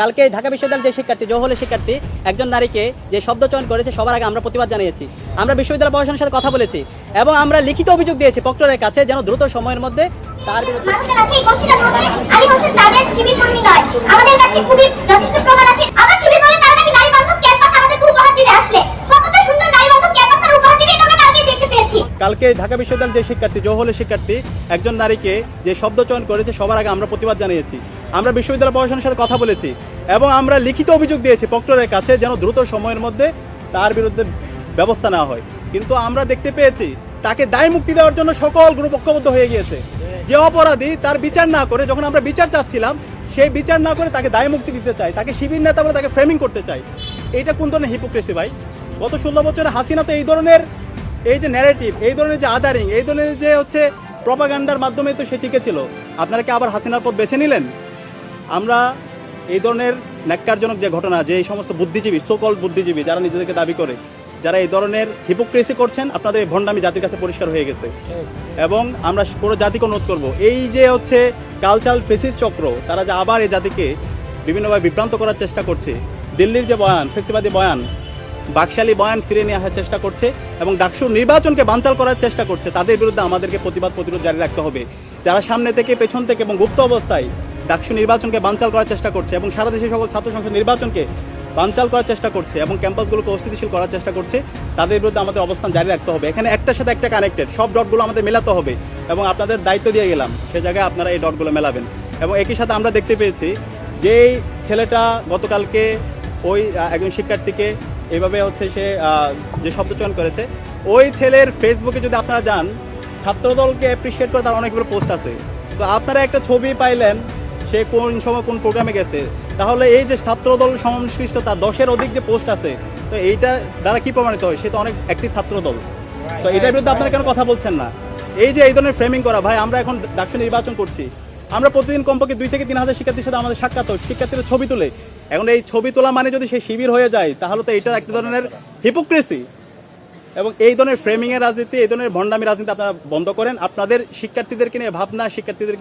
কালকে ঢাকা বিশ্ববিদ্যালয়ের যে শিক্ষার্থী জহলের শিক্ষার্থী একজন নারীকে যে শব্দ চয়ন করেছে সবার আগে আমরা প্রতিবাদ জানিয়েছি। আমরা বিশ্ববিদ্যালয় প্রশাসনের সাথে কথা বলেছি এবং আমরা লিখিত অভিযোগ দিয়েছি প্রক্টরের কাছে যেন দ্রুত সময়ের মধ্যে তার বিরুদ্ধে আমাদের কাছে খুবই যথেষ্ট প্রমাণ আছে। আবার শিবির বলে নাকি নারী বান্ধব ক্যাম্পাস আমাদের উপহার দিবে আসলে কালকে ঢাকা বিশ্ববিদ্যালয়ের যে শিক্ষার্থী জহলের শিক্ষার্থী একজন নারীকে যে শব্দ চয়ন করেছে সবার আগে আমরা প্রতিবাদ জানিয়েছি। আমরা বিশ্ববিদ্যালয় প্রশাসনের সাথে কথা বলেছি এবং আমরা লিখিত অভিযোগ দিয়েছি প্রক্টরের কাছে যেন দ্রুত সময়ের মধ্যে তার বিরুদ্ধে ব্যবস্থা নেওয়া হয়। কিন্তু আমরা দেখতে পেয়েছি তাকে দায় মুক্তি দেওয়ার জন্য সকল গ্রুপ ঐক্যবদ্ধ হয়ে গিয়েছে। যে অপরাধী তার বিচার না করে যখন আমরা বিচার চাচ্ছিলাম সেই বিচার না করে তাকে দায় মুক্তি দিতে চাই তাকে শিবির নেতা বলে তাকে ফ্রেমিং করতে চাই এটা কোন ধরনের হিপোক্রেসি ভাই? গত ষোলো বছরে হাসিনা তো এই ধরনের এই যে ন্যারেটিভ এই ধরনের যে আদারিং এই ধরনের যে হচ্ছে প্রপাগান্ডার মাধ্যমে তো সে টিকেছিল আপনারা কি আবার হাসিনার পথ বেছে নিলেন? আমরা এই ধরনের ন্যাক্কারজনক যে ঘটনা, যে এই সমস্ত বুদ্ধিজীবী সকল বুদ্ধিজীবী, যারা নিজেদেরকে দাবি করে, যারা এই ধরনের হিপোক্রেসি করছেন, আপনাদের এই ভণ্ডামি জাতির কাছে পরিষ্কার হয়ে গেছে। এবং আমরা পুরো জাতিকে অনুরোধ করব, এই যে হচ্ছে কালচারাল ফেসিস চক্র, তারা যে আবার এই জাতিকে বিভিন্নভাবে বিভ্রান্ত করার চেষ্টা করছে, দিল্লির যে বয়ান, ফেসিবাদী বয়ান, বাকশালী বয়ান ফিরে নিয়ে আসার চেষ্টা করছে এবং ডাকসু নির্বাচনকে বানচাল করার চেষ্টা করছে, তাদের বিরুদ্ধে আমাদেরকে প্রতিবাদ প্রতিরোধ জারি রাখতে হবে। যারা সামনে থেকে, পেছন থেকে এবং গুপ্ত অবস্থায় ডাকসু নির্বাচনকে বানচাল করার চেষ্টা করছে এবং সারা দেশের সকল ছাত্র সংসদ নির্বাচনকে বানচাল করার চেষ্টা করছে এবং ক্যাম্পাসগুলোকে অস্থিতিশীল করার চেষ্টা করছে, তাদের বিরুদ্ধে আমাদের অবস্থান জারি রাখতে হবে। এখানে একটার সাথে একটা কানেক্টেড সব ডটগুলো আমাদের মেলাতে হবে এবং আপনাদের দায়িত্ব দিয়ে গেলাম, সে জায়গায় আপনারা এই ডটগুলো মেলাবেন। এবং একই সাথে আমরা দেখতে পেয়েছি যেই ছেলেটা গতকালকে ওই একজন শিক্ষার্থীকে এইভাবে হচ্ছে সে যে শব্দ চয়ন করেছে, ওই ছেলের ফেসবুকে যদি আপনারা যান, ছাত্রদলকে অ্যাপ্রিসিয়েট করে তার অনেকগুলো পোস্ট আছে। তো আপনারা একটা ছবি পাইলেন সে কোন সময় কোন প্রোগ্রামে গেছে। তাহলে এই যে ছাত্রদল সংশ্লিষ্ট তার দশের অধিক যে পোস্ট আছে তো এইটা দ্বারা কি প্রমাণিত হয়? সে তো অনেক অ্যাক্টিভ ছাত্রদল। তো এটার বিরুদ্ধে আপনারা কেন কথা বলছেন না? এই যে এই ধরনের ফ্রেমিং করা ভাই আমরা এখন ডাকসু নির্বাচন করছি। আমরা প্রতিদিন কমপক্ষে দুই থেকে তিন হাজার শিক্ষার্থীর সাথে আমাদের সাক্ষাৎ হয় শিক্ষার্থীরা ছবি তুলে। এখন এই ছবি তোলা মানে যদি সে শিবির হয়ে যায় তাহলে তো এটা একটা ধরনের হিপোক্রেসি এবং এই ধরনের ফ্রেমিংয়ের রাজনীতি এই ধরনের ভণ্ডামি রাজনীতি আপনারা বন্ধ করেন। আপনাদের শিক্ষার্থীদেরকে নিয়ে ভাবনা শিক্ষার্থীদেরকে